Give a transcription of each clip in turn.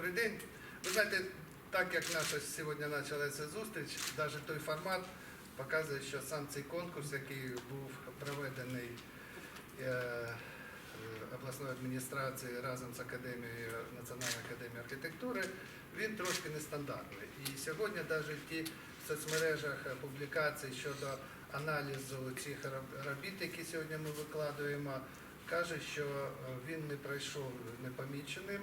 Добрий день. Ви знаєте, так як наша сьогодні почалася зустріч, навіть той формат показує, що сам цей конкурс, який був проведений е, е, обласною адміністрацією разом з Академією Національної академії архітектури, він трошки нестандартний. І сьогодні навіть ті в соцмережах е, публікації щодо аналізу цих робіт, які сьогодні ми викладуємо, каже, що він не пройшов непоміченим.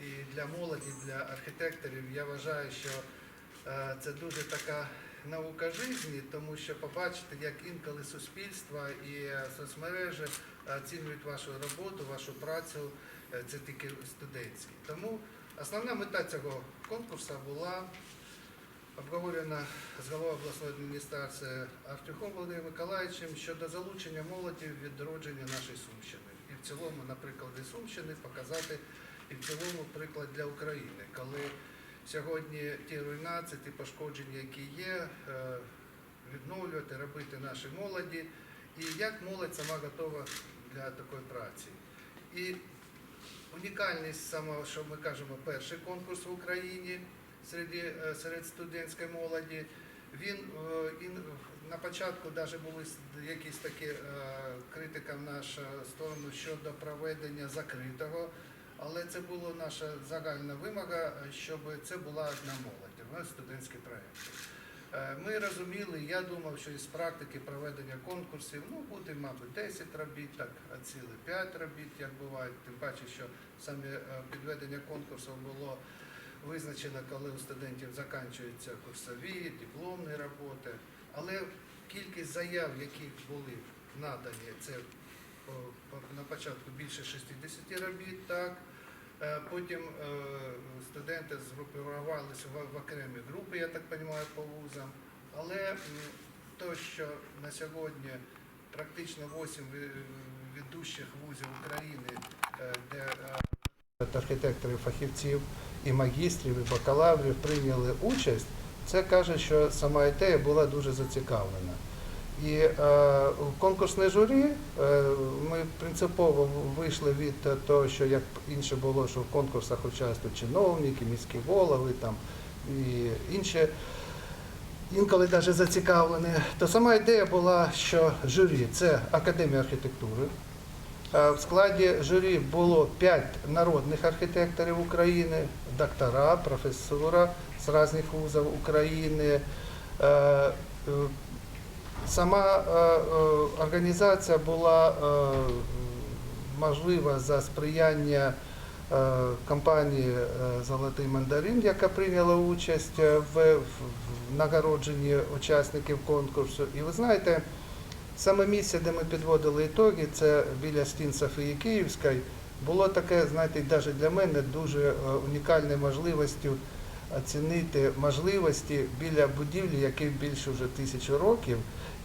І для молоді, для архітекторів я вважаю, що е, це дуже така наука житті, тому що побачити, як інколи суспільство і е, соцмережі оцінюють вашу роботу, вашу працю, е, це тільки студентські. Тому основна мета цього конкурсу була обговорена з головою обласної адміністрації Артюхом Володимиром Миколаївичем щодо залучення молоді в відродження нашої Сумщини. І в цілому, на прикладі Сумщини, показати і в цілому приклад для України, коли сьогодні ті руйнації, ті пошкодження, які є, е, відновлювати, робити нашій молоді, і як молодь сама готова для такої праці. І унікальність саме, що ми кажемо, перший конкурс в Україні серед, е, серед студентської молоді. Він е, на початку навіть були якісь такі критика в нашу сторону щодо проведення закритого, але це була наша загальна вимога, щоб це була одна молодь, у нас студентський проєкт. Е, Ми розуміли, я думав, що із практики проведення конкурсів ну, буде, мабуть, 10 робіт, так, а ціле 5 робіт, як буває. Тим паче, що саме е, підведення конкурсів було визначено, коли у студентів закінчуються курсові, дипломні роботи. Але кількість заяв, які були надані, це на початку більше 60 робіт, так. Е, Потім е, студенти згрупувалися в, окремі групи, я так розумію, по вузам. Але то, що на сьогодні практично 8 ведущих вузів України, е, де архітекторів, фахівців і магістрів, і бакалаврів прийняли участь, це каже, що сама ідея була дуже зацікавлена. І е, конкурсне журі е, ми принципово вийшли від того, що як інше було, що в конкурсах участвують чиновники, міські голови там, і інші. Інколи навіть зацікавлені, то сама ідея була, що журі це Академія архітектури. Е, В складі журі було п'ять народних архітекторів України, доктора, професура з різних вузів України. Е, Сама е, е, організація була е, можлива за сприяння компанії Золотий мандарин, яка прийняла участь в, нагородженні учасників конкурсу. І ви знаєте, саме місце, де ми підводили ітоги, це біля стін Софії Київської, було таке, знаєте, навіть для мене дуже унікальною можливістю оцінити можливості біля будівлі, якій більше вже тисячі років.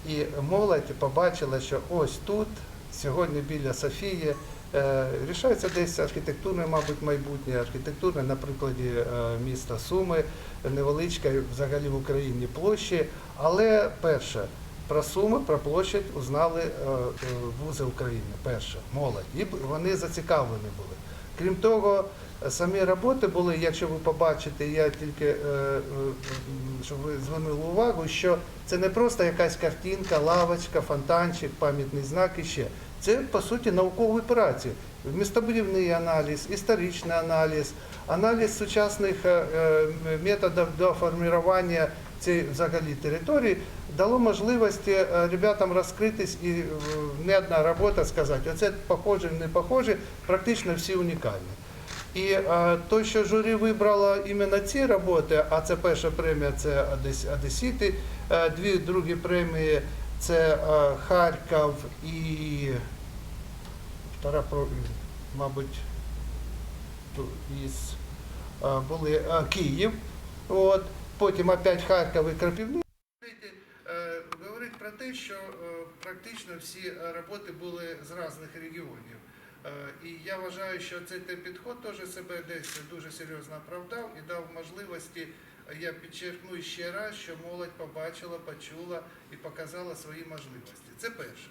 І молодь побачила, що ось тут, сьогодні біля Софії, е, рішається десь архітектурне, мабуть, майбутнє, архітектурне на прикладі е, міста Суми, невеличкої взагалі в Україні площі. Але перше, про Суми, про площадь узнали е, вузи України. Перше, молодь. І вони зацікавлені були. Крім того, самі роботи були, якщо ви побачите, я тільки е, е, щоб ви звернули увагу, що це не просто якась картинка, лавочка, фонтанчик, пам'ятний знак і ще. Це по суті наукові праці. Містобудівний аналіз, історичний аналіз, аналіз сучасних е, методів до формування цієї взагалі території дало можливості е, ребятам розкритись і не одна робота сказати, оце похоже, не похоже, практично всі унікальні. І е, то, що журі вибрало іменно ці роботи, а це перша премія це Одес, Одесіти, е, дві другі премії це е, Харків і втора, мабуть, із е, були е, Київ. От, потім опять Харків і Крапівний. Е, Говорить про те, що практично всі роботи були з різних регіонів. Е, І я вважаю, що цей підход теж себе десь дуже серйозно оправдав і дав можливості. е, Я підчеркну ще раз, що молодь побачила, почула і показала свої можливості. Це перше.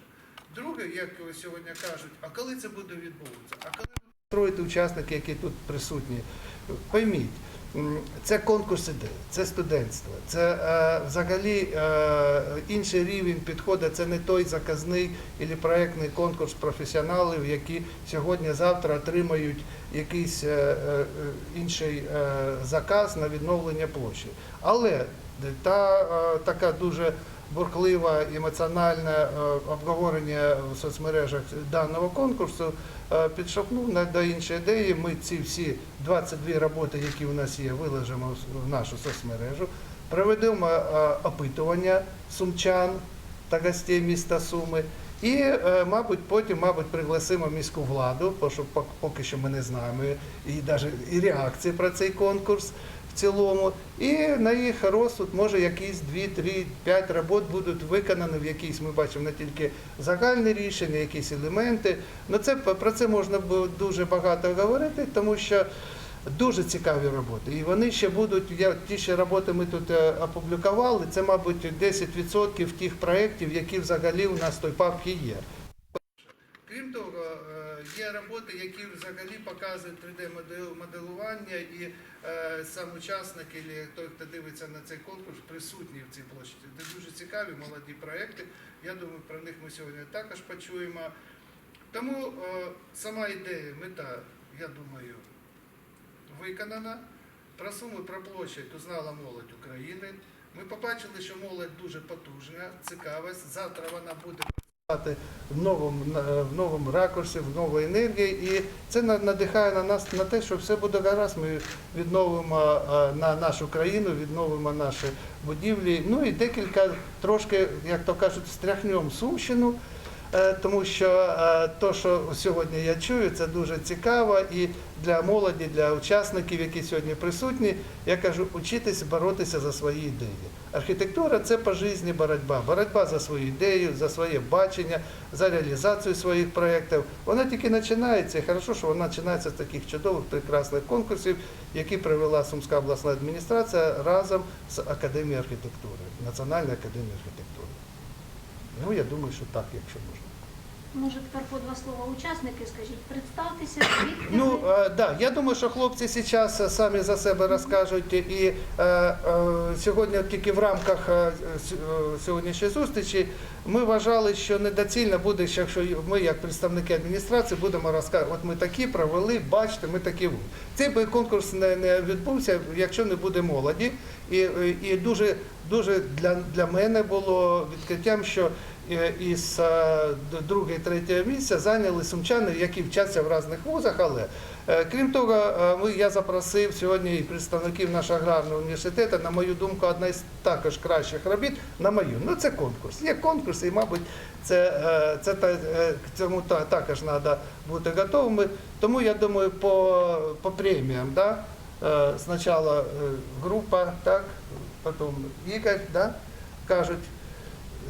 Друге, як сьогодні кажуть, а коли це буде відбуватися? А коли Строїти учасники, які тут присутні. Пойміть, це конкурс іде, це студентство, це е, взагалі е, інший рівень підходу, це не той заказний або проєктний конкурс професіоналів, які сьогодні-завтра отримають якийсь е, е, інший е, заказ на відновлення площі. Але та е, така дуже бурхлива емоціональне е, обговорення в соцмережах даного конкурсу е, підштовхнув на- до іншої ідеї. Ми ці всі 22 роботи, які у нас є, виложимо в- нашу соцмережу, проведемо е, опитування сумчан та гостей міста Суми. І, мабуть, потім, мабуть, пригласимо міську владу, бо що поки що ми не знаємо і навіть і реакції про цей конкурс цілому. І на їх розсуд, може, якісь 2, 3, 5 робот будуть виконані в якійсь, ми бачимо не тільки загальні рішення, якісь елементи. Ну це про це можна дуже багато говорити, тому що. Дуже цікаві роботи, і вони ще будуть. Я ті ще роботи ми тут е, опублікували. Це, мабуть, 10% тих проєктів, які взагалі у нас той папці є. Крім того, є роботи, які взагалі показують 3D-моделювання, і е, сам учасник, або той, хто дивиться на цей конкурс, присутній в цій площі. Це дуже цікаві молоді проєкти. Я думаю, про них ми сьогодні також почуємо. Тому е, сама ідея, мета, я думаю, виконана. Про суми, про площадь узнала молодь України. Ми побачили, що молодь дуже потужна, цікава. Завтра вона буде в новому, в новому ракурсі, в новій енергії. І це надихає на нас на те, що все буде гаразд. Ми відновимо е, на нашу країну, відновимо наші будівлі. Ну і декілька трошки, як то кажуть, стряхнемо Сумщину. Е, Тому що е, то, що сьогодні я чую, це дуже цікаво і для молоді, для учасників, які сьогодні присутні, я кажу, учитись боротися за свої ідеї. Архітектура це по житті боротьба. Боротьба за свою ідею, за своє бачення, за реалізацію своїх проєктів. Вона тільки починається, і хорошо, що вона починається з таких чудових, прекрасних конкурсів, які провела Сумська обласна адміністрація разом з Академією архітектури, Національною академією архітектури. Ну, я думаю, що так, якщо можна. Може, тепер по два слова учасники, скажіть, представтеся, звідки Ну, е, да, я думаю, що хлопці зараз самі за себе розкажуть. І е, е, сьогодні тільки в рамках е, е, сьогоднішньої зустрічі ми вважали, що недоцільно буде, якщо ми, як представники адміністрації, будемо розказувати, от ми такі провели, бачите, ми такі. ви». Цей би конкурс не, не відбувся, якщо не буде молоді. І, е, і дуже, дуже для, для мене було відкриттям, що е, із е, д- друге, третє місця зайняли сумчани, які вчаться в різних вузах. Але е, крім того, е, ми, я запросив сьогодні і представників нашого аграрного університету, на мою думку, одна із також кращих робіт на мою. Ну це конкурс. Є конкурс, і, мабуть, це, е, це е, цьому та- також треба бути готовими. Тому я думаю, по, по преміям, да? Е, Спочатку е, група, так, потім Ігор, да? кажуть,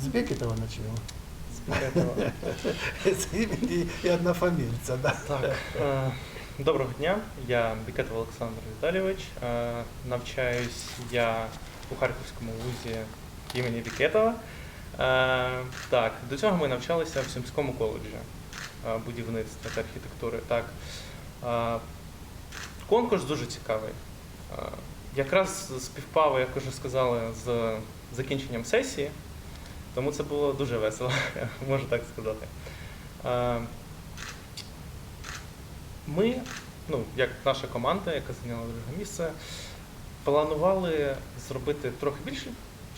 з Бекетова почнемо. З імені і однофамільця, да. Так, е, доброго дня. Я Бікетов Олександр Віталійович. Е, Навчаюсь я у Харківському вузі імені Бікетова. Е, Так, до цього ми навчалися в Сумському коледжі е, будівництва та архітектури. Так. Е, Конкурс дуже цікавий. Е, Якраз співпав, як вже сказали, з закінченням сесії, тому це було дуже весело, можу так сказати. Ми, ну, як наша команда, яка зайняла друге місце, планували зробити трохи більше,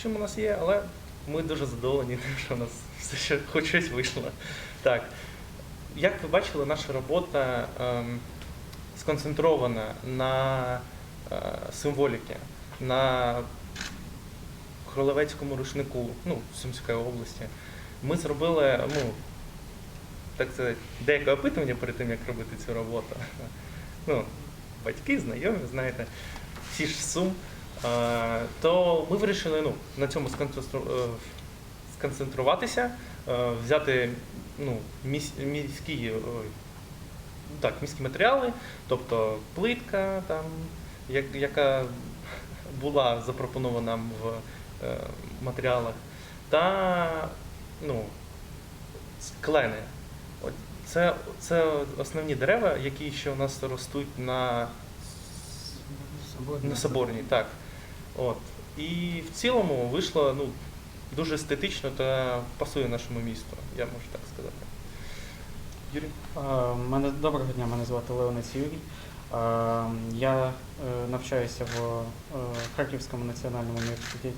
чим у нас є, але ми дуже задоволені що у нас все ще хоч щось вийшло. Так. Як ви бачили, наша робота ем, сконцентрована на е, символіки, на Кролевецькому рушнику, ну, Сумської області. Ми зробили, ну, так сказати, деяке опитування перед тим, як робити цю роботу. Ну, батьки, знайомі, знаєте, всі ж сум. Е, то ми вирішили ну, на цьому е, сконцентруватися, е, взяти ну, міські, ой, так, міські матеріали, тобто плитка, там, як, яка була запропонована в е, матеріалах, та ну, клени. Це, це основні дерева, які ще у нас ростуть на, на Соборній. Так. От. І в цілому вийшло ну, дуже естетично та пасує нашому місту, я можу так сказати. Юрій? Е, Мене доброго дня, мене звати Леонид Юрій. Е, Я е, навчаюся в е, Харківському національному університеті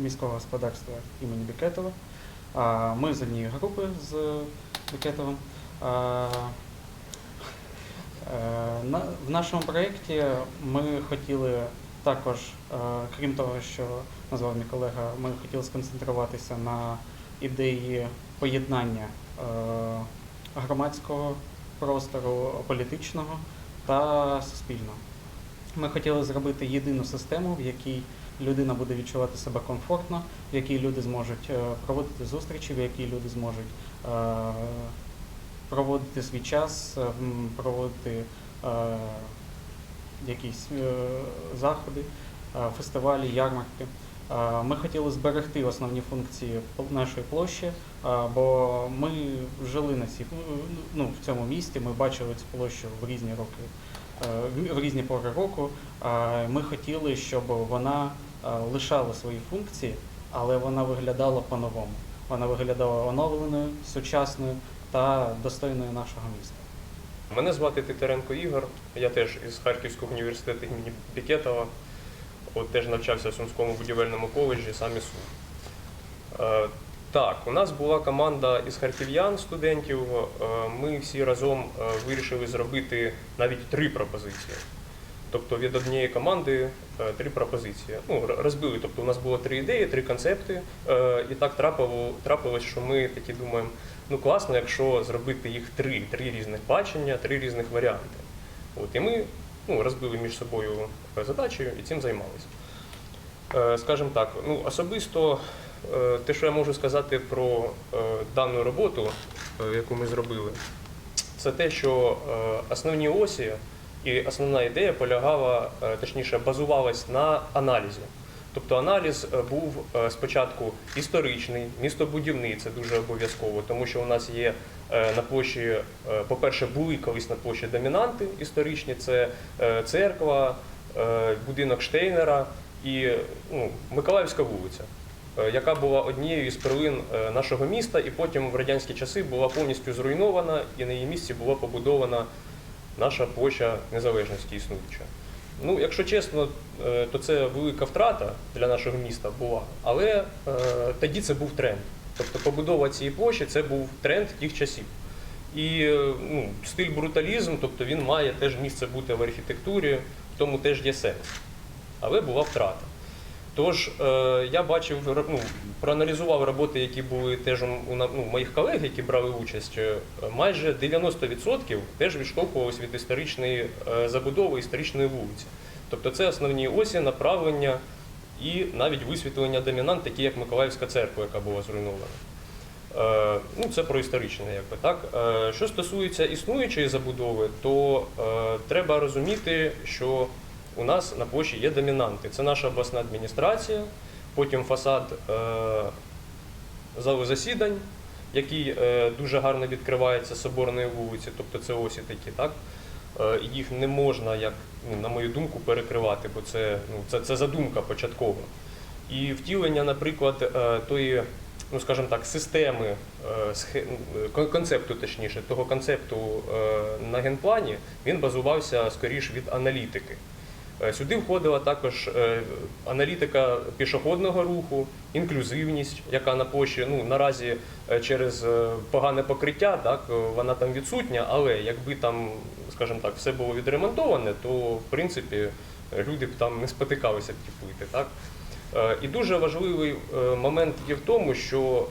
міського господарства імені Бікетова. Е, Ми з однієї групи з Бікетовим. Е, е, В нашому проєкті ми хотіли також, е, крім того, що назвав мій колега, ми хотіли сконцентруватися на ідеї поєднання е, громадського простору, політичного та суспільного. Ми хотіли зробити єдину систему, в якій людина буде відчувати себе комфортно, в якій люди зможуть е, проводити зустрічі, в якій люди зможуть е, проводити свій час, проводити е, якісь заходи, фестивалі, ярмарки. Ми хотіли зберегти основні функції нашої площі, бо ми жили на цій ну, в цьому місті. Ми бачили цю площу в різні роки, е, в- різні пори року. Ми хотіли, щоб вона лишала свої функції, але вона виглядала по-новому. Вона виглядала оновленою, сучасною та достойною нашого міста. Мене звати Титаренко Ігор, я теж із Харківського університету імені Пікетова. Теж навчався в Сумському будівельному коледжі, сам із. Е, так, у нас була команда із харків'ян, студентів. Е, ми всі разом е, вирішили зробити навіть три пропозиції. Тобто від однієї команди три пропозиції. Ну, розбили. Тобто у нас було три ідеї, три концепти. І так трапило, трапилось, що ми такі думаємо, ну класно, якщо зробити їх три, три різних бачення, три різних варіанти. От, і ми ну, розбили між собою е, задачі і цим займалися. Е, Скажімо так, ну, особисто е, те, що я можу сказати про дану роботу, яку ми зробили, це те, що основні осі і основна ідея полягала, точніше, базувалась на аналізі. Тобто аналіз був спочатку історичний, містобудівний, це дуже обов'язково, тому що у нас є на площі, е, по-перше, були колись на площі домінанти історичні, це е, церква, е, будинок Штейнера і ну, Миколаївська вулиця, е, яка була однією із перлин е, нашого міста, і потім в радянські часи була повністю зруйнована, і на її місці була побудована наша площа незалежності існуюча. Ну, якщо чесно, е, то це велика втрата для нашого міста була, але е, тоді це був тренд. Тобто побудова цієї площі це був тренд тих часів. І е, ну, стиль бруталізм, тобто він має теж місце бути в архітектурі, в тому теж є сенс. Але була втрата. Тож е, я бачив, ну, проаналізував роботи, які були теж у ну, моїх колег, які брали участь. е, Майже 90% теж відштовхувалися від історичної забудови історичної вулиці. Тобто це основні осі, направлення і навіть висвітлення домінант, такі як Миколаївська церква, яка була зруйнована. Е, ну, це про історичне, якби так. Е, що стосується існуючої забудови, то е, треба розуміти, що у нас на площі є домінанти. Це наша обласна адміністрація, потім фасад залу засідань, який дуже гарно відкривається з соборної вулиці, тобто це осі такі, так? Їх не можна, як, на мою думку, перекривати, бо це, ну, це, це задумка початкова. І втілення, наприклад, е, тої, ну скажімо так, системи е, схе- е, кон- концепту, точніше, того концепту на генплані, він базувався скоріш від аналітики. Е, Сюди входила також е, аналітика пішохідного руху, інклюзивність, яка на площі ну, наразі е, через погане покриття, так, вона там відсутня, але якби там, скажімо так, все було відремонтоване, то в принципі люди б там не спотикалися б ті плити. Так? І дуже важливий момент є в тому, що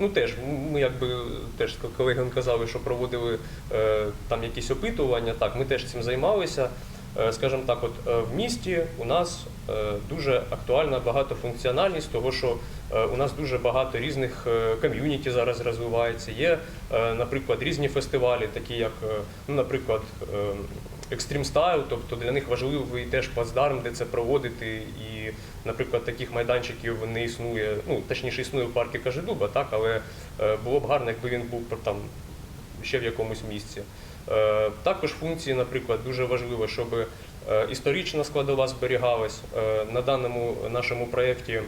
ну теж ми якби теж колеги казали, що проводили там якісь опитування. Так, ми теж цим займалися. Е, Скажімо так, от е, в місті у нас е, дуже актуальна багатофункціональність, того що у нас дуже багато різних ком'юніті зараз розвивається. Є, наприклад, різні фестивалі, такі як, ну, наприклад, Extreme Style, тобто для них важливий теж плацдарм, де це проводити. І, наприклад, таких майданчиків не існує, ну точніше існує в парку Кажедуба, так, але було б гарно, якби він був там ще в якомусь місці. Е, Також функції, наприклад, дуже важливо, щоб е, історична складова зберігалась. Е, На даному нашому проєкті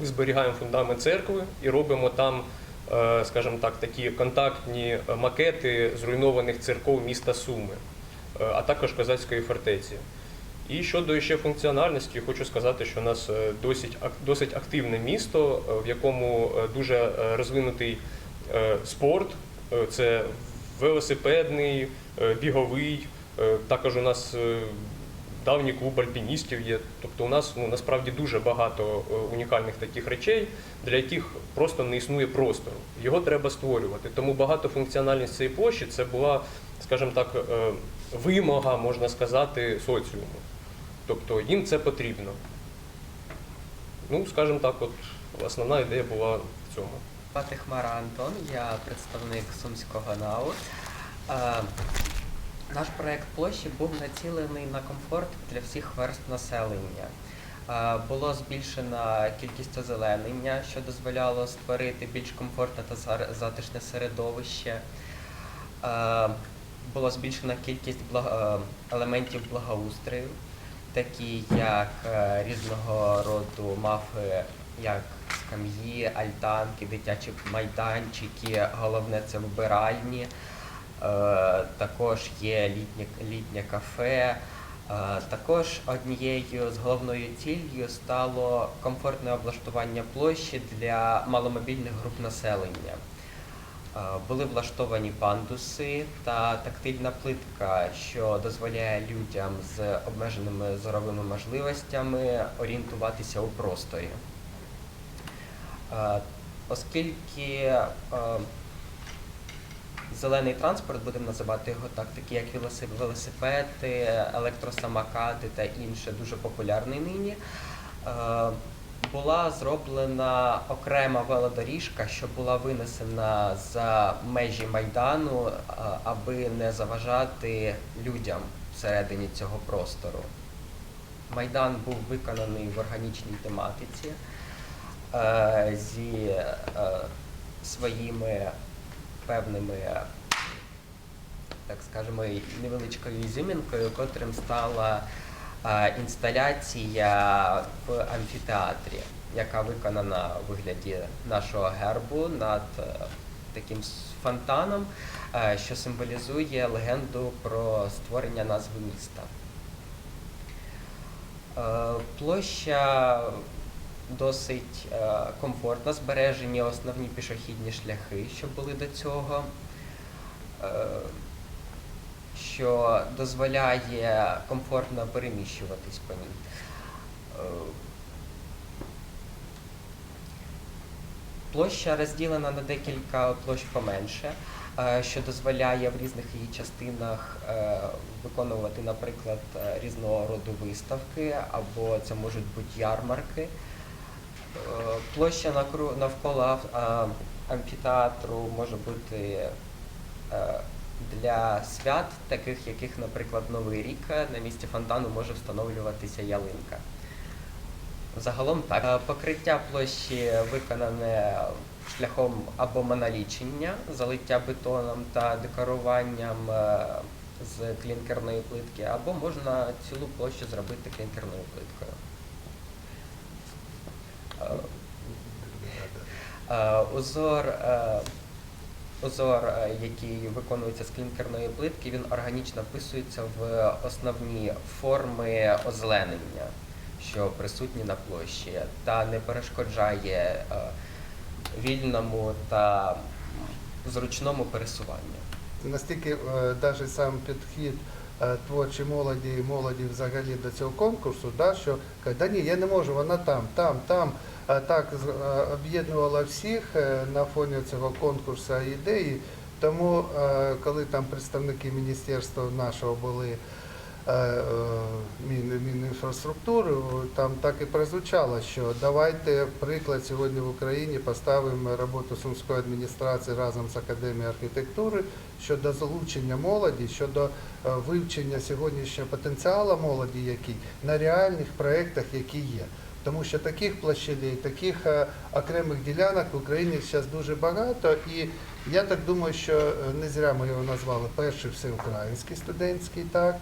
ми зберігаємо фундамент церкви і робимо там, скажімо так, такі контактні макети зруйнованих церков міста Суми, а також козацької фортеці. І щодо ще функціональності, хочу сказати, що у нас досить, досить активне місто, в якому дуже розвинутий спорт. Це велосипедний, е, біговий. Е, Також у нас е, давній клуб альпіністів є. Тобто у нас ну, насправді дуже багато унікальних таких речей, для яких просто не існує простору. Його треба створювати. Тому багатофункціональність цієї площі це була, скажімо так, вимога, можна сказати, соціуму. Тобто їм це потрібно. Ну, скажімо так, от основна ідея була в цьому. Звати Хмара Антон, я представник Сумського НАУ. Е, Наш проект площі був націлений на комфорт для всіх верств населення. Е, Було збільшена кількість озеленення, що дозволяло створити більш комфортне та затишне середовище. Е, Було збільшена кількість елементів благоустрою, такі як різного роду мафи, як скам'ї, альтанки, дитячі майданчики, головне це вбиральні. Е, Також є літнє, літнє кафе. Е, Також однією з головною ціллю стало комфортне облаштування площі для маломобільних груп населення. Е, Були влаштовані пандуси та тактильна плитка, що дозволяє людям з обмеженими зоровими можливостями орієнтуватися у просторі. Е, Оскільки е, зелений транспорт, будемо називати його так, такі як велосип- велосипеди, електросамокати та інше, дуже популярний нині. Е, Була зроблена окрема велодоріжка, що була винесена за межі майдану, аби не заважати людям всередині цього простору. Майдан був виконаний в органічній тематиці зі е, своїми певними, так скажемо, невеличкою ізюмінкою, котрим стала е, інсталяція в амфітеатрі, яка виконана у вигляді нашого гербу над е, таким фонтаном, е, що символізує легенду про створення назви міста. Е, Площа досить е, комфортна, збережені основні пішохідні шляхи, що були до цього, е, що дозволяє комфортно переміщуватись по ній. Е, Площа розділена на декілька площ поменше, що дозволяє в різних її частинах виконувати, наприклад, різного роду виставки, або це можуть бути ярмарки. Е, Площа навколо амфітеатру може бути е, для свят, таких яких, наприклад, Новий рік е, на місці фонтану може встановлюватися ялинка. Загалом так. Е, Покриття площі виконане шляхом або монолічення, залиття бетоном та декоруванням е, з клінкерної плитки, або можна цілу площу зробити клінкерною плиткою. Узор, е, узор, е, який виконується з клінкерної плитки, він органічно вписується в основні форми озеленення, що присутні на площі, та не перешкоджає е, вільному та зручному пересуванню. Настільки навіть сам підхід е, творчої молоді і молоді взагалі до цього конкурсу, да, що кажуть, да ні, я не можу, вона там, там, там. Е, Так е, об'єднувала всіх на фоні цього конкурсу ідеї. Тому, коли там представники міністерства нашого були Мінінфраструктури, там так і прозвучало, що давайте приклад сьогодні в Україні поставимо роботу Сумської адміністрації разом з Академією архітектури щодо залучення молоді, щодо е, вивчення сьогоднішнього потенціалу молоді, який на реальних проєктах, які є. Тому що таких площадей, таких е, окремих ділянок в Україні зараз дуже багато. І я так думаю, що е, не зря ми його назвали перший всеукраїнський студентський так.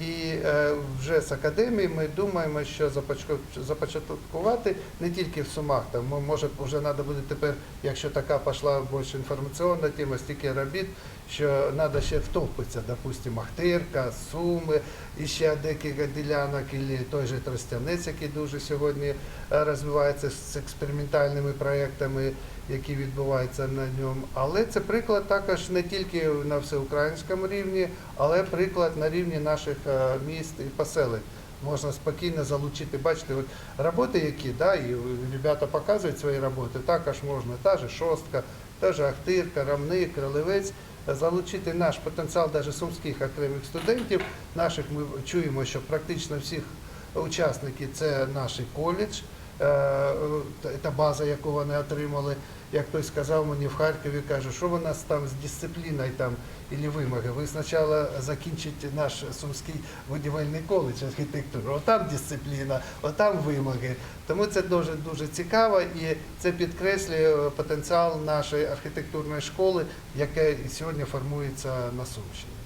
І е, вже з академії ми думаємо, що започатку- започаткувати не тільки в Сумах, там мо- може вже треба буде тепер, якщо така пішла більш інформаційна тема, стільки робіт, що треба ще втопитися, допустимо, Ахтирка, Суми, і ще декілька ділянок, і той же Тростянець, який дуже сьогодні е, розвивається з експериментальними проектами, які відбуваються на ньому. Але це приклад також не тільки на всеукраїнському рівні, але приклад на рівні наших е, міст і поселень. Можна спокійно залучити, бачите, от роботи, які да, і ребята показують свої роботи, також можна, та же шостка, та же Ахтирка, Рамник, Кролевець, залучити наш потенціал навіть сумських окремих студентів. Наших ми чуємо, що практично всіх учасників це наш коледж, та база, яку вони отримали. Як хтось сказав мені в Харкові, каже, що у нас там з дисципліною там і вимоги. Ви спочатку закінчите наш сумський будівельний коледж архітектури, отам дисципліна, отам вимоги. Тому це дуже дуже цікаво і це підкреслює потенціал нашої архітектурної школи, яка сьогодні формується на Сумщині.